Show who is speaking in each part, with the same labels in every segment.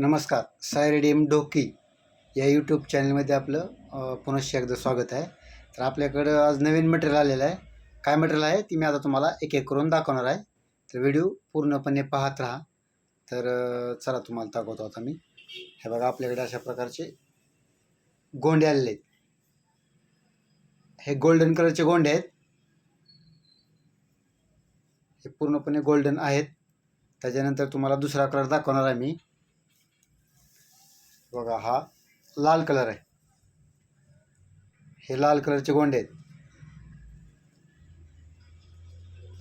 Speaker 1: नमस्कार सायरेडियम ढोकी या यूट्यूब चॅनलमध्ये आपलं पुनश्च एकदा स्वागत आहे. तर आपल्याकडं आज नवीन मटेरियल आलेलं आहे. काय मटेरियल आहे ती मी आता तुम्हाला एक एक करून दाखवणार आहे. तर व्हिडिओ पूर्णपणे पाहत राहा. तर चला तुम्हाला दाखवतो आता मी. हे बघा आपल्याकडे अशा प्रकारचे गोंडे आलेले आहेत. हे गोल्डन कलरचे गोंडे आहेत. हे पूर्णपणे गोल्डन आहेत. त्याच्यानंतर तुम्हाला दुसरा कलर दाखवणार आहे मी. बघा हा लाल कलर आहे. हे लाल कलरचे गोंडे आहेत.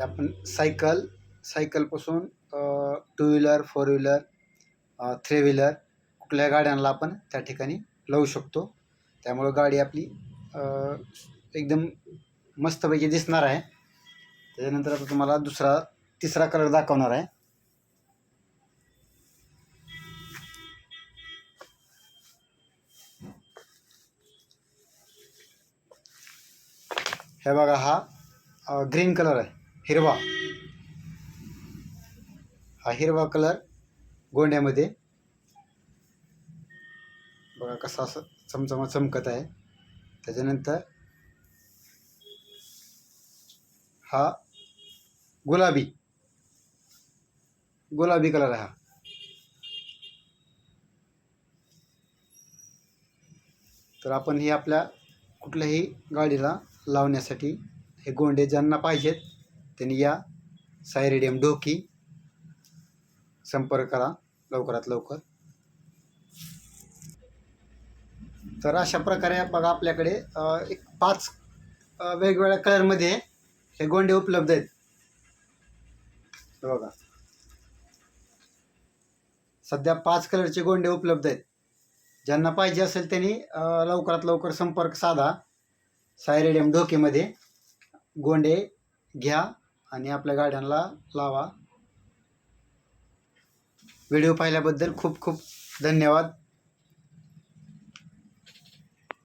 Speaker 1: आपण cycle सायकलपासून two wheeler four wheeler three wheeler कुठल्या गाड्यांना आपण त्या ठिकाणी लावू शकतो. त्यामुळं गाडी आपली एकदम मस्तपैकी दिसणार आहे. त्याच्यानंतर आता तुम्हाला दुसरा तिसरा कलर दाखवणार आहे. हे बघा हा ग्रीन कलर आहे हिरवा. हा हिरवा कलर गोंड्यामध्ये. बघा कसा असं चमचमा चमकत आहे. त्याच्यानंतर हा गुलाबी. गुलाबी कलर आहे हा. तर आपण हे आपल्या कुठल्याही गाडीला लावण्यासाठी हे गोंडे ज्यांना पाहिजेत त्यांनी या सायरेडियम डोकी संपर्क करा लवकरात लवकर. तर अशा प्रकारे बघा आपल्याकडे एक पाच वेगवेगळ्या कलरमध्ये हे गोंडे उपलब्ध आहेत. बघा. सध्या पाच कलरचे गोंडे उपलब्ध आहेत. ज्यांना पाहिजे असेल त्यांनी लवकरात लवकर संपर्क साधा. सायरेडियम डोकेमध्ये गोंडे घ्या आणि आपल्या गाड्यांना लावा. व्हिडिओ पाहिल्याबद्दल खूप खूप धन्यवाद.